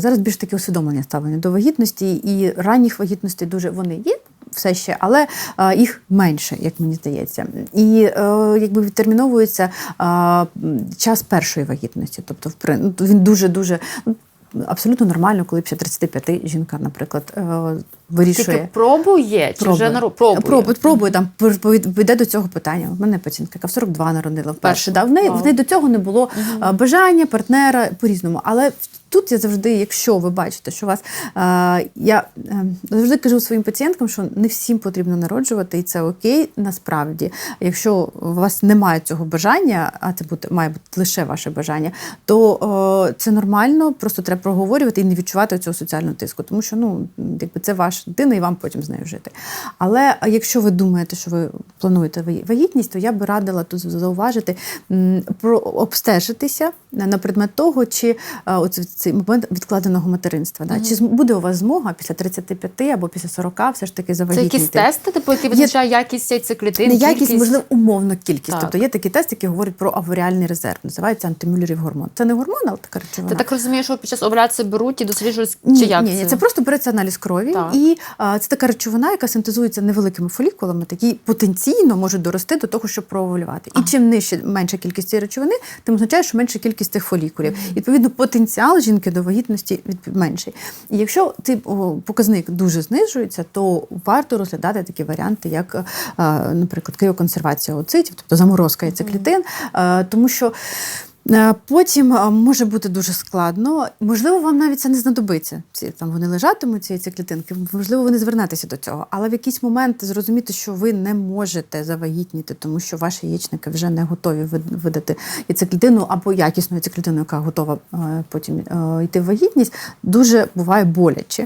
Зараз більш таке усвідомлення ставлення до вагітності і ранніх вагітностей дуже вони є. Все ще, але е, їх менше, як мені здається, і е, якби відтерміновується е, час першої вагітності. Тобто, в при- ну, він дуже дуже ну, абсолютно нормально, коли після 35 жінка, наприклад, е, вирішує. Тільки пробує чи вже нару... пробує? Пробує, пробує там піде до цього питання. У мене пацієнтка, яка в 42 народила вперше. Да, в неї в неї до цього не було а, бажання, партнера по-різному. Але тут я завжди, якщо ви бачите, що у вас я е, завжди кажу своїм пацієнткам, що не всім потрібно народжувати, і це окей. Насправді, якщо у вас немає цього бажання, а це буде має бути лише ваше бажання, то це нормально, просто треба проговорювати і не відчувати цього соціального тиску, тому що ну якби це ваша дитина, і вам потім з нею жити. Але якщо ви думаєте, що ви плануєте вагітність, то я би радила тут зауважити обстежитися на предмет того, чи оце цей момент відкладеного материнства. Да? Чи буде у вас змога після 35 або після 40 все ж таки Це якісь тести, типу, які визначає якість яйцеклітин, Не якість, кількість? можливо, умовно кількість. Так. Тобто є такий тест, який говорить про аваріальний резерв. Називається антимюллерів гормон. Це не гормон, але така речовина. Ти так розумієш, що під час овуляції беруть і досліджують, Ні, чи як ні, ні, це просто береться аналіз крові, Так. і а, це така речовина, яка синтезується невеликими фолікулами, які потенційно можуть дорости до того, щоб проовулювати. І чим нижче менша кількість цієї речовини, тим означає, що менша кількість цих фолікулів. Відповідно, потенціал жінки до вагітності від менший. І якщо ти показник дуже знижується, то варто розглядати такі варіанти, як, е, наприклад, криоконсервація оцитів, тобто заморозка яйцеклітин, е, тому що. Е, Потім е, може бути дуже складно. Можливо, вам навіть це не знадобиться. Ці там вони лежатимуть, ці, ці клітинки. Можливо, ви не звернетеся до цього. Але в якийсь момент зрозуміти, що ви не можете завагітніти, тому що ваші яєчники вже не готові вид- видати яйцеклітину або якісну яйцеклітину, яка готова е, потім йти в вагітність, дуже буває боляче.